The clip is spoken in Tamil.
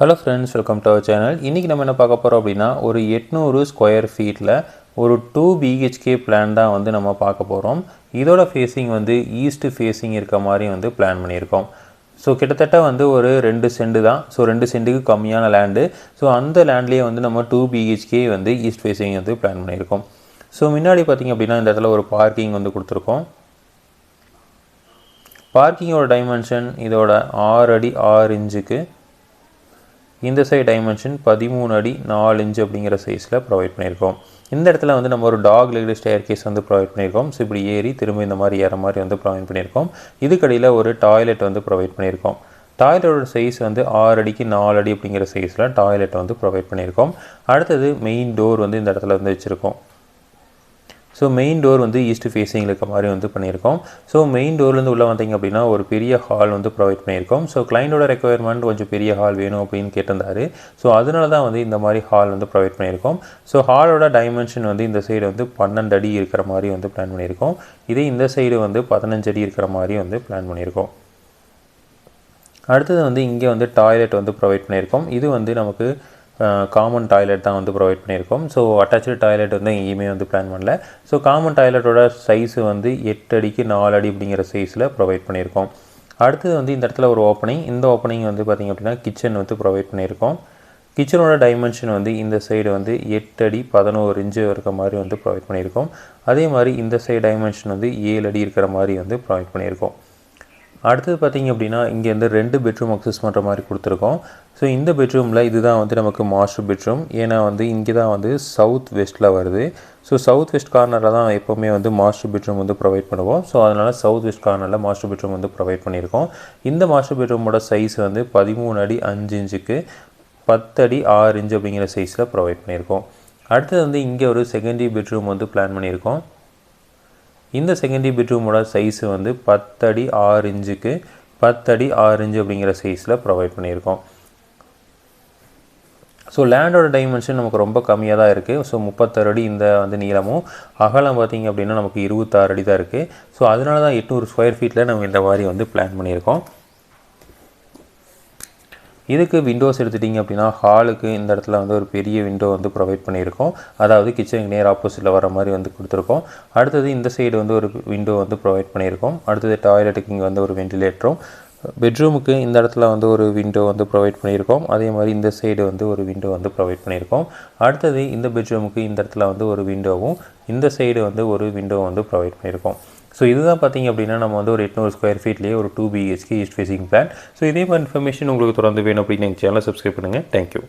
Hello friends welcome to our channel இன்றைக்கி நம்ம என்ன பார்க்க போகிறோம் அப்படின்னா ஒரு எட்நூறு ஸ்கொயர் ஃபீட்டில் ஒரு டூ பிஹெச்கே பிளான் தான் வந்து நம்ம பார்க்க போகிறோம் இதோட ஃபேஸிங் வந்து ஈஸ்ட் ஃபேஸிங் இருக்க மாதிரி வந்து பிளான் பண்ணியிருக்கோம். ஸோ கிட்டத்தட்ட வந்து ஒரு ரெண்டு செண்டு தான். ஸோ ரெண்டு சென்ட்டுக்கு கம்மியான லேண்டு ஸோ அந்த லேண்ட்லேயே வந்து நம்ம டூ பிஹெச்கே வந்து ஈஸ்ட் ஃபேஸிங் வந்து பிளான் பண்ணியிருக்கோம். ஸோ முன்னாடி பார்த்திங்க அப்படின்னா இந்த இடத்துல ஒரு பார்க்கிங் வந்து கொடுத்துருக்கோம். பார்க்கிங்கோட டைமென்ஷன் இதோட ஆறு அடி ஆறு இன்ச்சுக்கு இந்த சைடு டைமென்ஷன் பதிமூணு அடி நாலு இன்ச்சு அப்படிங்கிற சைஸில் ப்ரொவைட் பண்ணியிருக்கோம். இந்த இடத்துல வந்து நம்ம ஒரு டாக் லெக்டு ஸ்டேர் கேஸ் வந்து ப்ரொவைட் பண்ணியிருக்கோம். ஸோ இப்படி ஏறி திரும்ப இந்த மாதிரி ஏற மாதிரி வந்து ப்ரொவைட் பண்ணியிருக்கோம். இதுக்கடியில் ஒரு டாய்லெட் வந்து ப்ரொவைட் பண்ணியிருக்கோம். டாய்லெட்டோட சைஸ் வந்து ஆறு அடிக்கு நாலு அடி அப்படிங்கிற சைஸில் டாய்லெட் வந்து ப்ரொவைட் பண்ணியிருக்கோம். அடுத்தது மெயின் டோர் வந்து இந்த இடத்துல வந்து வச்சுருக்கோம். ஸோ மெயின் டோர் வந்து ஈஸ்ட் ஃபேஸிங் இருக்க மாதிரி வந்து பண்ணியிருக்கோம். ஸோ மெயின் டோர்லேருந்து உள்ளே வந்தீங்க அப்படின்னா ஒரு பெரிய ஹால் வந்து ப்ரொவைட் பண்ணியிருக்கோம். ஸோ கிளைண்டோட ரெக்குயர்மெண்ட் கொஞ்சம் பெரிய ஹால் வேணும் அப்படின்னு கேட்டிருந்தாரு. ஸோ அதனால தான் வந்து இந்த மாதிரி ஹால் வந்து ப்ரொவைட் பண்ணியிருக்கோம். ஸோ ஹாலோட டைமென்ஷன் வந்து இந்த சைடு வந்து பன்னெண்டு அடி இருக்கிற மாதிரி வந்து பிளான் பண்ணியிருக்கோம். இதே இந்த சைடு வந்து பதினஞ்சு அடி இருக்கிற மாதிரி வந்து பிளான் பண்ணியிருக்கோம். அடுத்தது வந்து இங்கே வந்து டாய்லெட் வந்து ப்ரொவைட் பண்ணியிருக்கோம். இது வந்து நமக்கு காமன் டாய்லெட் தான் வந்து ப்ரொவைட் பண்ணியிருக்கோம். ஸோ அட்டாச்சு டாய்லெட் வந்து எங்கேயுமே வந்து பிளான் பண்ணல. ஸோ காமன் டாய்லெட்டோட சைஸு வந்து எட்டு அடிக்கு நாலு அடி அப்படிங்கிற சைஸில் ப்ரொவைட் பண்ணியிருக்கோம். அடுத்தது வந்து இந்த இடத்துல ஒரு ஓப்பனிங் இந்த ஓப்பனிங் வந்து பார்த்திங்க அப்படின்னா கிச்சன் வந்து ப்ரொவைட் பண்ணியிருக்கோம். கிச்சனோட டைமென்ஷன் வந்து இந்த சைடு வந்து எட்டு அடி பதினோரு இன்ச்சு இருக்க மாதிரி வந்து ப்ரொவைட் பண்ணியிருக்கோம். அதே மாதிரி இந்த சைடு டைமென்ஷன் வந்து ஏழு அடி இருக்கிற மாதிரி வந்து ப்ரொவைட் பண்ணியிருக்கோம். அடுத்தது பார்த்திங்க அப்படின்னா இங்கே வந்து ரெண்டு பெட்ரூம் அக்சஸ் பண்ணுற மாதிரி கொடுத்துருக்கோம். ஸோ இந்த பெட்ரூமில் இதுதான் வந்து நமக்கு மாஸ்டர் பெட்ரூம் ஏன்னா வந்து இங்கே தான் வந்து சவுத் வெஸ்ட்டில் வருது. ஸோ சவுத் வெஸ்ட் கார்னரில் தான் எப்போவுமே வந்து மாஸ்டர் பெட்ரூம் வந்து ப்ரொவைட் பண்ணுவோம். ஸோ அதனால் சவுத் வெஸ்ட் கார்னரில் மாஸ்டர் பெட்ரூம் வந்து ப்ரொவைட் பண்ணியிருக்கோம். இந்த மாஸ்டர் பெட்ரூமோட சைஸ் வந்து பதிமூணு அடி அஞ்சு இன்ச்சுக்கு பத்து அடி ஆறு இன்ச்சு அப்படிங்கிற சைஸில் ப்ரொவைட் பண்ணியிருக்கோம். அடுத்தது வந்து இங்கே ஒரு செகண்டரி பெட்ரூம் வந்து பிளான் பண்ணியிருக்கோம். இந்த செகண்டரி பெட்ரூமோட சைஸு வந்து பத்தடி ஆறு இன்ச்சுக்கு பத்தடி ஆறு இன்ச்சு அப்படிங்கிற சைஸில் ப்ரொவைட் பண்ணியிருக்கோம். ஸோ லேண்டோட டைமென்ஷன் நமக்கு ரொம்ப கம்மியாக தான் இருக்குது ஸோ முப்பத்தாறு அடி இந்த வந்து நீளமும். அகலம் பார்த்திங்க அப்படின்னா நமக்கு இருபத்தாறு அடி தான் இருக்குது ஸோ அதனால தான் எட்நூறு ஸ்கொயர் ஃபீட்டில் நம்ம இந்த மாதிரி வந்து பிளான் பண்ணியிருக்கோம். இதுக்கு விண்டோஸ் எடுத்துட்டிங்க அப்படின்னா ஹாலுக்கு இந்த இடத்துல வந்து ஒரு பெரிய விண்டோ வந்து ப்ரொவைட் பண்ணியிருக்கோம். அதாவது கிச்சனுக்கு நேர் ஆப்போசிட்டில் வர மாதிரி வந்து கொடுத்துருக்கோம். அடுத்தது இந்த சைடு வந்து ஒரு விண்டோ வந்து ப்ரொவைட் பண்ணியிருக்கோம். அடுத்தது டாய்லெட்டுக்கு இங்கே வந்து ஒரு வெண்டிலேட்டரும் பெட்ரூமுக்கு இந்த இடத்துல வந்து ஒரு விண்டோ வந்து ப்ரொவைட் பண்ணியிருக்கோம். அதே மாதிரி இந்த சைடு வந்து ஒரு விண்டோ வந்து ப்ரொவைட் பண்ணியிருக்கோம். அடுத்தது இந்த பெட்ரூமுக்கு இந்த இடத்துல வந்து ஒரு விண்டோவும் இந்த சைடு வந்து ஒரு விண்டோ வந்து ப்ரொவைட் பண்ணியிருக்கோம். ஸோ இதுதான் பார்த்திங்க அப்படின்னா நம்ம வந்து ஒரு எட்நூறு ஸ்கொயர் ஃபீட்லேயே ஒரு two BHK east facing plan so இதே மாதிரி இன்ஃபர்மேஷன் உங்களுக்கு தொடர்ந்து வேணும் அப்படின்னு எங்கள் சேனலை சப்ஸ்கிரைப் பண்ணுங்கள் தேங்க்யூ